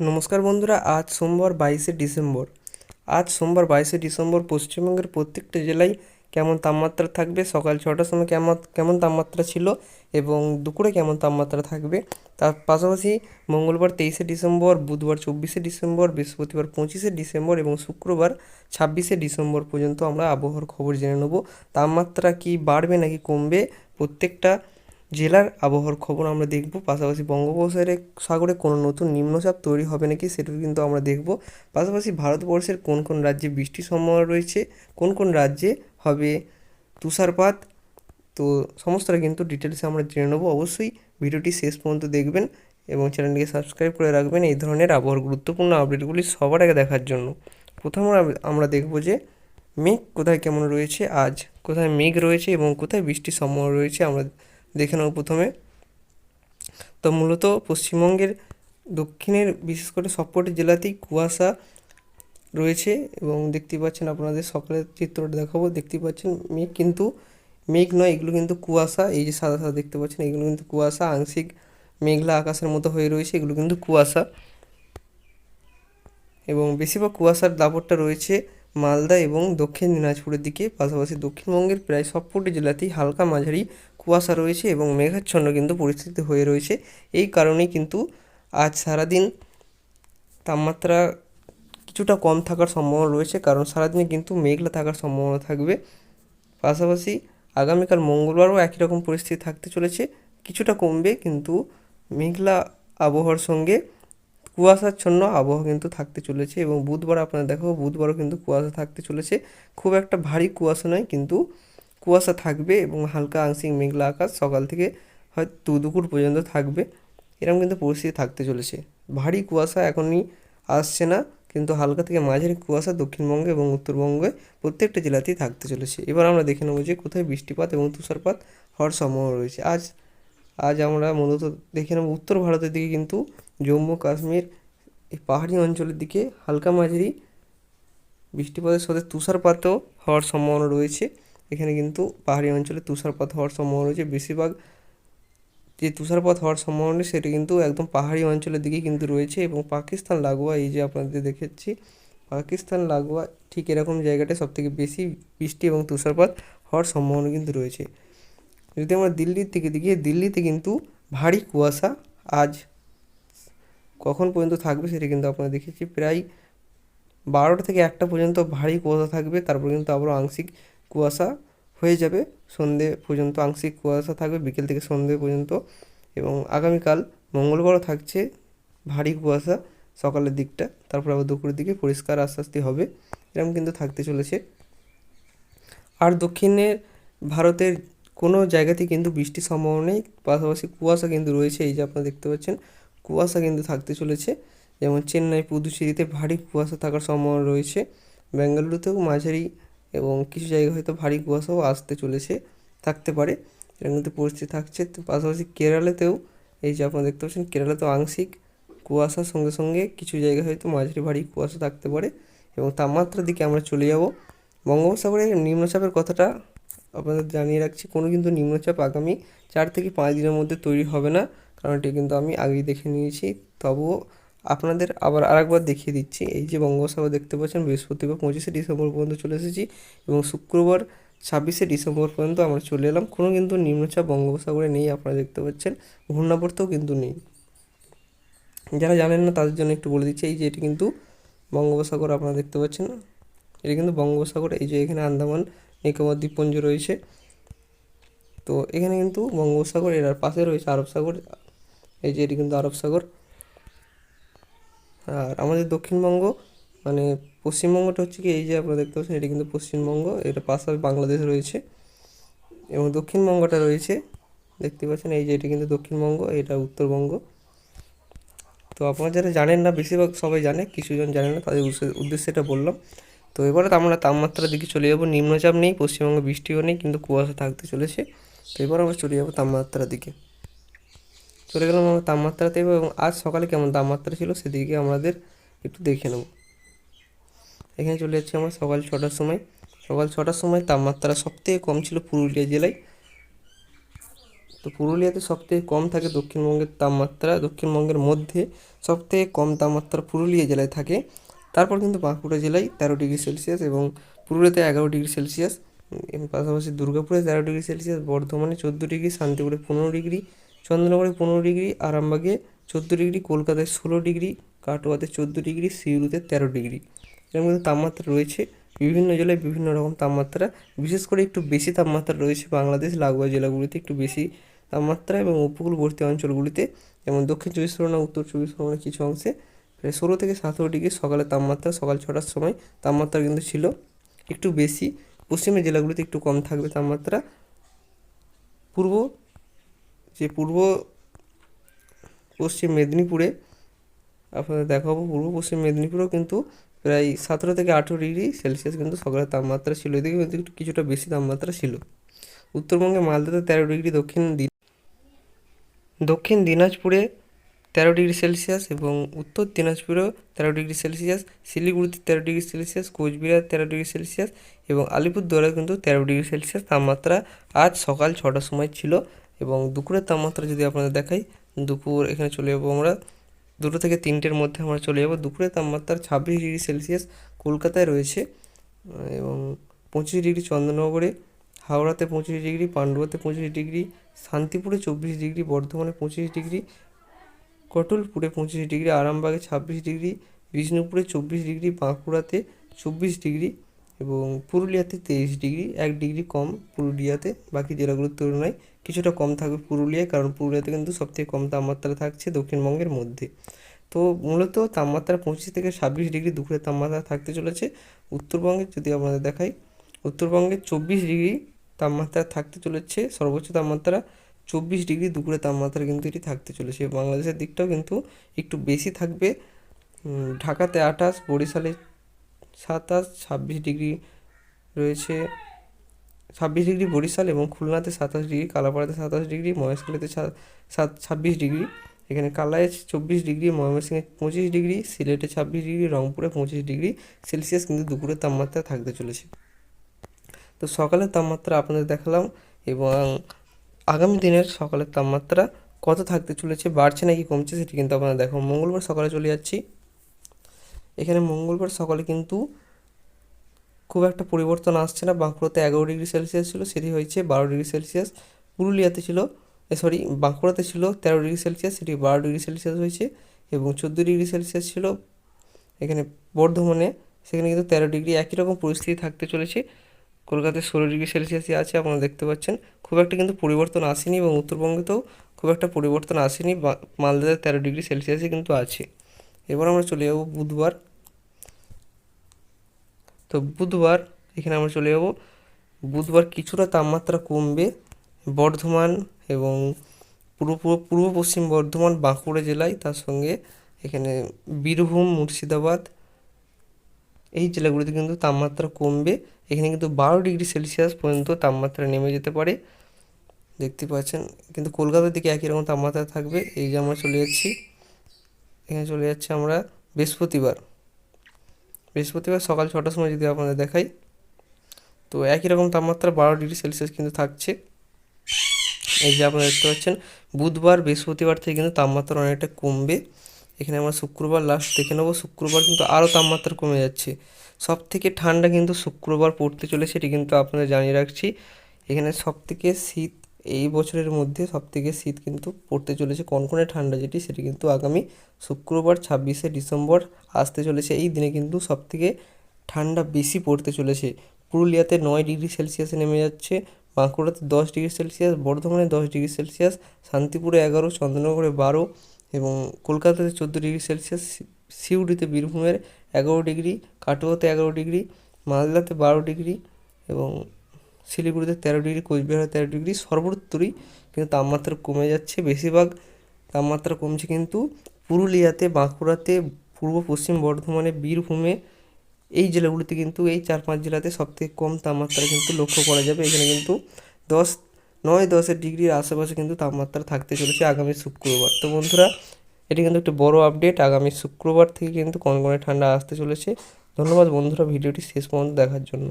নমস্কার বন্ধুরা, আজ সোমবার বাইশে ডিসেম্বর। আজ সোমবার বাইশে ডিসেম্বর, পশ্চিমবঙ্গের প্রত্যেকটা জেলায় কেমন তাপমাত্রা থাকবে? সকাল ছটার সময় কেমন কেমন তাপমাত্রা ছিল এবং দুপুরে কেমন তাপমাত্রা থাকবে? তার পাশাপাশি মঙ্গলবার তেইশে ডিসেম্বর, বুধবার চব্বিশে ডিসেম্বর, বৃহস্পতিবার পঁচিশে ডিসেম্বর এবং শুক্রবার ছাব্বিশে ডিসেম্বর পর্যন্ত আমরা আবহাওয়ার খবর জেনে নেব। তাপমাত্রা কি বাড়বে নাকি কমবে? প্রত্যেকটা জেলার আবহাওয়ার খবর আমরা দেখব। পাশাপাশি বঙ্গোপসাগরে সাগরে কোনো নতুন নিম্নচাপ তৈরি হবে নাকি সেটাও কিন্তু আমরা দেখব। পাশাপাশি ভারতবর্ষের কোন কোন রাজ্যে বৃষ্টির সম্ভাবনা রয়েছে, কোন কোন রাজ্যে হবে তুষারপাত, তো সমস্তটা কিন্তু ডিটেলসে আমরা জেনে নেব। অবশ্যই ভিডিওটি শেষ পর্যন্ত দেখবেন এবং চ্যানেলটিকে সাবস্ক্রাইব করে রাখবেন এই ধরনের আবহাওয়ার গুরুত্বপূর্ণ আপডেটগুলি সবার আগে দেখার জন্য। প্রথম আমরা- দেখব যে মেঘ কোথায় কেমন রয়েছে আজ, কোথায় মেঘ রয়েছে এবং কোথায় বৃষ্টির সম্ভাবনা রয়েছে আমরা দেখে নেব প্রথমে। তো মূলত পশ্চিমবঙ্গের দক্ষিণের বিশেষ করে সবকটি জেলাতেই কুয়াশা রয়েছে এবং দেখতে পাচ্ছেন আপনাদের সকালের চিত্রটা দেখাবো। দেখতে পাচ্ছেন মেঘ কিন্তু, মেঘ নয়, এগুলো কিন্তু কুয়াশা। এই যে সাদা সাদা দেখতে পাচ্ছেন, এগুলো কিন্তু কুয়াশা, আংশিক মেঘলা আকাশের মতো হয়ে রয়েছে, এগুলো কিন্তু কুয়াশা। এবং বেশিরভাগ কুয়াশার দাপটটা রয়েছে মালদা এবং দক্ষিণ দিনাজপুরের দিকে। পাশাপাশি দক্ষিণবঙ্গের প্রায় সবকটি জেলাতেই হালকা মাঝারি কুয়াশা রয়েছে এবং মেঘাচ্ছন্ন কিন্তু পরিস্থিতি হয়ে রয়েছে। এই কারণেই কিন্তু আজ সারাদিন তাপমাত্রা কিছুটা কম থাকার সম্ভাবনা রয়েছে, কারণ সারাদিনে কিন্তু মেঘলা থাকার সম্ভাবনা থাকবে। পাশাপাশি আগামীকাল মঙ্গলবারও একই রকম পরিস্থিতি থাকতে চলেছে। কিছুটা কমবে কিন্তু মেঘলা আবহাওয়ার সঙ্গে কুয়াশাচ্ছন্ন আবহাওয়া কিন্তু থাকতে চলেছে এবং বুধবার আপনারা দেখো বুধবারও কিন্তু কুয়াশা থাকতে চলেছে। খুব একটা ভারী কুয়াশা নয় কিন্তু কুয়াশা থাকবে এবং হালকা আংশিক মেঘলা আকাশ সকাল থেকে হয়তো দুপুর পর্যন্ত থাকবে। এরকম কিন্তু পরিস্থিতি থাকতে চলেছে। ভারী কুয়াশা এখনই আসছে না, কিন্তু হালকা থেকে মাঝারি কুয়াশা দক্ষিণবঙ্গে এবং উত্তরবঙ্গে প্রত্যেকটা জেলাতেই থাকতে চলেছে। এবার আমরা দেখে নেব যে কোথায় বৃষ্টিপাত এবং তুষারপাত হওয়ার সম্ভাবনা রয়েছে। আজ আজ আমরা মূলত দেখে নেব উত্তর ভারতের দিকে কিন্তু জম্মু, কাশ্মীর, এই পাহাড়ি অঞ্চলের দিকে হালকা মাঝারি বৃষ্টিপাতের সাথে তুষারপাতও হওয়ার সম্ভাবনা রয়েছে। এখানে কিন্তু পাহাড়ি অঞ্চলে তুষারপাত হওয়ার সম্ভাবনা রয়েছে। বেশিরভাগ যে তুষারপাত হওয়ার সম্ভাবনা সেটা কিন্তু একদম পাহাড়ি অঞ্চলের দিকেই কিন্তু রয়েছে এবং পাকিস্তান লাগোয়া, এই যে আপনাদের দেখেছি, পাকিস্তান লাগোয়া ঠিক এরকম জায়গাটায় সবথেকে বেশি বৃষ্টি এবং তুষারপাত হওয়ার সম্ভাবনা কিন্তু রয়েছে। যদি আমরা দিল্লির দিকে দেখি, দিল্লিতে কিন্তু ভারী কুয়াশা আজ কখন পর্যন্ত থাকবে সেটা কিন্তু আপনারা দেখেছি। প্রায় বারোটা থেকে একটা পর্যন্ত ভারী কুয়াশা থাকবে, তারপর কিন্তু আবারও আংশিক কুয়াশা হয়ে যাবে। সন্ধে পর্যন্ত আংশিক কুয়াশা থাকবে, বিকেল থেকে সন্ধে পর্যন্ত। এবং আগামীকাল মঙ্গলবারও থাকছে ভারী কুয়াশা সকালের দিকটা। তারপর আবার দুপুরের দিকে পরিষ্কার আস্তে আস্তে হবে। এরকম কিন্তু থাকতে চলেছে। আর দক্ষিণের ভারতের কোনো জায়গাতেই কিন্তু বৃষ্টির সম্ভাবনা নেই। পাশাপাশি কুয়াশা কিন্তু রয়েছে, এই যে আপনারা দেখতে পাচ্ছেন। কুয়াশা কিন্তু থাকতে চলেছে। যেমন চেন্নাই, পুদুচেরিতে ভারী কুয়াশা থাকার সম্ভাবনা রয়েছে। বেঙ্গালুরুতেও মাঝারি এবং কিছু জায়গায় হয়তো ভারী কুয়াশাও আসতে চলেছে, থাকতে পারে। এর মধ্যে পরিস্থিতি থাকছে। তো পাশাপাশি কেরালাতেও, এই যে আপনারা দেখতে পাচ্ছেন, কেরালাতেও আংশিক কুয়াশার সঙ্গে সঙ্গে কিছু জায়গায় হয়তো মাঝারি ভারী কুয়াশা থাকতে পারে এবং তাপমাত্রার দিকে আমরা চলে যাব। বঙ্গোপসাগরের নিম্নচাপের কথাটা আপনাদের জানিয়ে রাখছি। কোনো কিন্তু নিম্নচাপ আগামী চার থেকে পাঁচ দিনের মধ্যে তৈরি হবে না, কারণ এটি কিন্তু আমি আগেই দেখে নিয়েছি। তবুও আপনাদের আবার আরেকবার দেখিয়ে দিচ্ছি। এই যে বঙ্গোপসাগর দেখতে পাচ্ছেন বৃহস্পতিবার পঁচিশে ডিসেম্বর পর্যন্ত চলে এসেছি এবং শুক্রবার ছাব্বিশে ডিসেম্বর পর্যন্ত আমরা চলে এলাম। কোনো কিন্তু নিম্নচাপ বঙ্গোপসাগরে নেই, আপনারা দেখতে পাচ্ছেন। ঘূর্ণাবর্তও কিন্তু নেই। যারা জানেন না, তাদের জন্য একটু বলে দিচ্ছি, এই যে এটি কিন্তু বঙ্গোপসাগর, আপনারা দেখতে পাচ্ছেন। এটি কিন্তু বঙ্গোপসাগর, এই যে এখানে আন্দামান নিকোবর দ্বীপপুঞ্জ রয়েছে। তো এখানে কিন্তু বঙ্গোপসাগর, এর পাশে রয়েছে আরব সাগর। এই যে এটি কিন্তু আরব সাগর। আর আমাদের দক্ষিণবঙ্গ মানে পশ্চিমবঙ্গটা হচ্ছে কি, এই যে আপনারা দেখতে পাচ্ছেন, এটি কিন্তু পশ্চিমবঙ্গ, এটা পাশে বাংলাদেশ রয়েছে। এবং দক্ষিণবঙ্গটা রয়েছে, দেখতে পাচ্ছেন, এই যে এটি কিন্তু দক্ষিণবঙ্গ, এটা উত্তরবঙ্গ। তো আপনারা যারা জানেন না, বেশিরভাগ সবাই জানে, কিছুজন জানে না, তাদের উদ্দেশ্যে এটা বললাম। তো এবারে আমরা তাপমাত্রার দিকে চলে যাব, নিম্নচাপ নেই, পশ্চিমবঙ্গে বৃষ্টিও নেই, কিন্তু কুয়াশা থাকতে চলেছে। তো এবার আমরা চলে যাব তাপমাত্রার দিকে। চলে গেলাম আমরা তাপমাত্রাতে এবং আজ সকালে কেমন তাপমাত্রা ছিল সেদিকে আমাদের একটু দেখে নেব। এখানে চলে যাচ্ছি আমরা সকাল ছটার সময়। সকাল ছটার সময় তাপমাত্রা সবথেকে কম ছিল পুরুলিয়া জেলায়। তো পুরুলিয়াতে সবথেকে কম থাকে দক্ষিণবঙ্গের তাপমাত্রা। দক্ষিণবঙ্গের মধ্যে সবথেকে কম তাপমাত্রা পুরুলিয়া জেলায় থাকে। তারপর কিন্তু বাঁকুড়া জেলায় তেরো ডিগ্রি সেলসিয়াস এবং পুরুলিয়াতে এগারো ডিগ্রি সেলসিয়াস। পাশাপাশি দুর্গাপুরে তেরো ডিগ্রি সেলসিয়াস, বর্ধমানে চোদ্দ ডিগ্রি, শান্তিপুরে পনেরো ডিগ্রি চন্দ্রনগরে পনেরো ডিগ্রি, আরামবাগে চোদ্দ ডিগ্রি, কলকাতায় ষোলো ডিগ্রি, কাটোয়াতে চোদ্দ ডিগ্রি, সিউড়িতে তেরো ডিগ্রি। এর মধ্যে তাপমাত্রা রয়েছে বিভিন্ন জেলায় বিভিন্ন রকম তাপমাত্রা। বিশেষ করে একটু বেশি তাপমাত্রা রয়েছে বাংলাদেশ, লাগোয়া জেলাগুলিতে একটু বেশি তাপমাত্রা এবং উপকূলবর্তী অঞ্চলগুলিতে। যেমন দক্ষিণ চব্বিশ পরগনা, উত্তর চব্বিশ পরগনা কিছু অংশে প্রায় ষোলো থেকে সতেরো ডিগ্রি সকালে তাপমাত্রা, সকাল ছটার সময় তাপমাত্রা কিন্তু ছিল একটু বেশি। পশ্চিমের জেলাগুলিতে একটু কম থাকবে তাপমাত্রা। পূর্ব যে পূর্ব পশ্চিম মেদিনীপুরে, আপনাদের দেখাবো পূর্ব পশ্চিম মেদিনীপুরেও কিন্তু প্রায় সতেরো থেকে আঠেরো ডিগ্রি সেলসিয়াস কিন্তু সকালের তাপমাত্রা ছিল। এদিকে কিন্তু কিছুটা বেশি তাপমাত্রা ছিল। উত্তরবঙ্গে মালদাতে তেরো ডিগ্রি, দক্ষিণ দক্ষিণ দিনাজপুরে তেরো ডিগ্রি সেলসিয়াস এবং উত্তর দিনাজপুরেও তেরো ডিগ্রি সেলসিয়াস, শিলিগুড়িতে তেরো ডিগ্রি সেলসিয়াস, কোচবিহার তেরো ডিগ্রি সেলসিয়াস এবং আলিপুরদুয়ারে কিন্তু তেরো ডিগ্রি সেলসিয়াস তাপমাত্রা আজ সকাল ছটার সময় ছিল। এবং দুপুরের তাপমাত্রা যদি আপনাদের দেখাই, দুপুর এখানে চলে যাব আমরা, দুটো থেকে তিনটের মধ্যে আমরা চলে যাব। দুপুরের তাপমাত্রা ছাব্বিশ ডিগ্রি সেলসিয়াস কলকাতায় রয়েছে, এবং পঁচিশ ডিগ্রি চন্দ্রনগরে, হাওড়াতে পঁচিশ ডিগ্রি, পান্ডুয়াতে পঁচিশ ডিগ্রি, শান্তিপুরে চব্বিশ ডিগ্রি, বর্ধমানে পঁচিশ ডিগ্রি, কটলপুরে পঁচিশ ডিগ্রি, আরামবাগে ছাব্বিশ ডিগ্রি, বিষ্ণুপুরে চব্বিশ ডিগ্রি, বাঁকুড়াতে চব্বিশ ডিগ্রি এবং পুরুলিয়াতে তেইশ ডিগ্রি, এক ডিগ্রি কম পুরুলিয়াতে, বাকি জেলাগুলোর তুলনায় কিছুটা কম থাকবে পুরুলিয়ায় কারণ পুরুলিয়াতে কিন্তু সবথেকে কম তাপমাত্রা থাকছে দক্ষিণবঙ্গের মধ্যে। তো মূলত তাপমাত্রা পঁচিশ থেকে ছাব্বিশ ডিগ্রি দুপুরের তাপমাত্রা থাকতে চলেছে। উত্তরবঙ্গে যদি আপনাদের দেখাই, উত্তরবঙ্গে চব্বিশ ডিগ্রি তাপমাত্রা থাকতে চলেছে, সর্বোচ্চ তাপমাত্রা চব্বিশ ডিগ্রি দুপুরের তাপমাত্রা কিন্তু এটি থাকতে চলেছে। বাংলাদেশের দিকটাও কিন্তু একটু বেশি থাকবে। ঢাকাতে আঠাশ, বরিশালে সাতাশ, ছাব্বিশ ডিগ্রি রয়েছে। ছাব্বিশ ডিগ্রি বরিশাল এবং খুলনাতে সাতাশ ডিগ্রি, কালাপাড়াতে সাতাশ ডিগ্রি, মহেশখালীতে সাত, ছাব্বিশ ডিগ্রি। এখানে কালায় চব্বিশ ডিগ্রি, ময়মনসিংহে পঁচিশ ডিগ্রি, সিলেটে ছাব্বিশ ডিগ্রি, রংপুরে পঁচিশ ডিগ্রি, সেলসিয়াস কিন্তু দুপুরের তাপমাত্রা থাকতে চলেছে। তো সকালের তাপমাত্রা আপনাদের দেখালাম এবং আগামী দিনের সকালের তাপমাত্রা কত থাকতে চলেছে, বাড়ছে নাকি কমছে সেটি কিন্তু আপনারা দেখো মঙ্গলবার সকালে চলে যাচ্ছি। এখানে মঙ্গলবার সকালে কিন্তু খুব একটা পরিবর্তন আসছে না। বাঁকুড়াতে এগারো ডিগ্রি সেলসিয়াস ছিল, সেটি হয়েছে বারো ডিগ্রি সেলসিয়াস। পুরুলিয়াতে ছিল সরি বাঁকুড়াতে ছিল তেরো ডিগ্রি সেলসিয়াস, সেটি বারো ডিগ্রি সেলসিয়াস হয়েছে এবং চোদ্দ ডিগ্রি সেলসিয়াস ছিল। এখানে বর্ধমানে সেখানে কিন্তু তেরো ডিগ্রি একই রকম পরিস্থিতি থাকতে চলেছে। কলকাতায় ষোলো ডিগ্রি সেলসিয়াসই আছে, আপনারা দেখতে পাচ্ছেন। খুব একটা কিন্তু পরিবর্তন আসেনি এবং উত্তরবঙ্গেতেও খুব একটা পরিবর্তন আসেনি। মালদাতে তেরো ডিগ্রি সেলসিয়াসই কিন্তু আছে। এবার আমরা চলে যাব বুধবার। তো বুধবার এখানে আমরা চলে যাব। বুধবার কিছুটা তাপমাত্রা কমবে। বর্ধমান এবং পূর্ব, পূর্ব- পশ্চিম বর্ধমান, বাঁকুড়া জেলায় তার সঙ্গে এখানে বীরভূম, মুর্শিদাবাদ এই জেলাগুলিতে কিন্তু তাপমাত্রা কমবে। এখানে কিন্তু বারো ডিগ্রি সেলসিয়াস পর্যন্ত তাপমাত্রা নেমে যেতে পারে। দেখতে পাচ্ছেন, কিন্তু কলকাতার দিকে একই রকম তাপমাত্রা থাকবে। এই যে আমরা চলে যাচ্ছি, এখানে চলে যাচ্ছে আমরা বৃহস্পতিবার। বৃহস্পতিবার সকাল ছটার সময় যদি আপনাদের দেখাই, তো একই রকম তাপমাত্রা বারো ডিগ্রি সেলসিয়াস কিন্তু থাকছে। এই যে আপনারা দেখতে পাচ্ছেন, বুধবার বৃহস্পতিবার থেকে কিন্তু তাপমাত্রা অনেকটা কমবে। এখানে আমরা শুক্রবার লাস্ট দেখে নেব, শুক্রবার কিন্তু আরও তাপমাত্রা কমে যাচ্ছে। সব থেকে ঠান্ডা কিন্তু শুক্রবার পড়তে চলেছে এটি কিন্তু আপনাদের জানিয়ে রাখছি। এখানে সব থেকে শীত এই বছরের মধ্যে সব থেকে শীত কিন্তু পড়তে চলেছে। কনকনে ঠান্ডা যেটি, সেটি কিন্তু আগামী শুক্রবার, ছাব্বিশে ডিসেম্বর আসতে চলেছে। এই দিনে কিন্তু সব থেকে ঠান্ডা বেশি পড়তে চলেছে। পুরুলিয়াতে নয় ডিগ্রি সেলসিয়াসে নেমে যাচ্ছে। বাঁকুড়াতে দশ ডিগ্রি সেলসিয়াস, বর্ধমানে দশ ডিগ্রি সেলসিয়াস, শান্তিপুরে এগারো, চন্দ্রনগরে বারো এবং কলকাতাতে চোদ্দ ডিগ্রি সেলসিয়াস, সিউড়িতে বীরভূমের এগারো ডিগ্রি, কাটোয়াতে এগারো ডিগ্রি, মালদাতে বারো ডিগ্রি এবং শিলিগুড়িতে তেরো ডিগ্রি, কোচবিহারে তেরো ডিগ্রি সর্বত্রই কিন্তু তাপমাত্রা কমে যাচ্ছে। বেশিরভাগ তাপমাত্রা কমছে কিন্তু পুরুলিয়াতে, বাঁকুড়াতে, পূর্ব পশ্চিম বর্ধমানে, বীরভূমে। এই জেলাগুলিতে কিন্তু এই চার পাঁচ জেলাতে সবথেকে কম তাপমাত্রা কিন্তু লক্ষ্য করা যাবে। এখানে কিন্তু দশ, নয় দশের ডিগ্রির আশেপাশে কিন্তু তাপমাত্রা থাকতে চলেছে আগামী শুক্রবার। তো বন্ধুরা, এটি কিন্তু একটি বড় আপডেট। আগামী শুক্রবার থেকে কিন্তু কনকনে ঠান্ডা আসতে চলেছে। ধন্যবাদ বন্ধুরা, ভিডিওটি শেষ পর্যন্ত দেখার জন্য।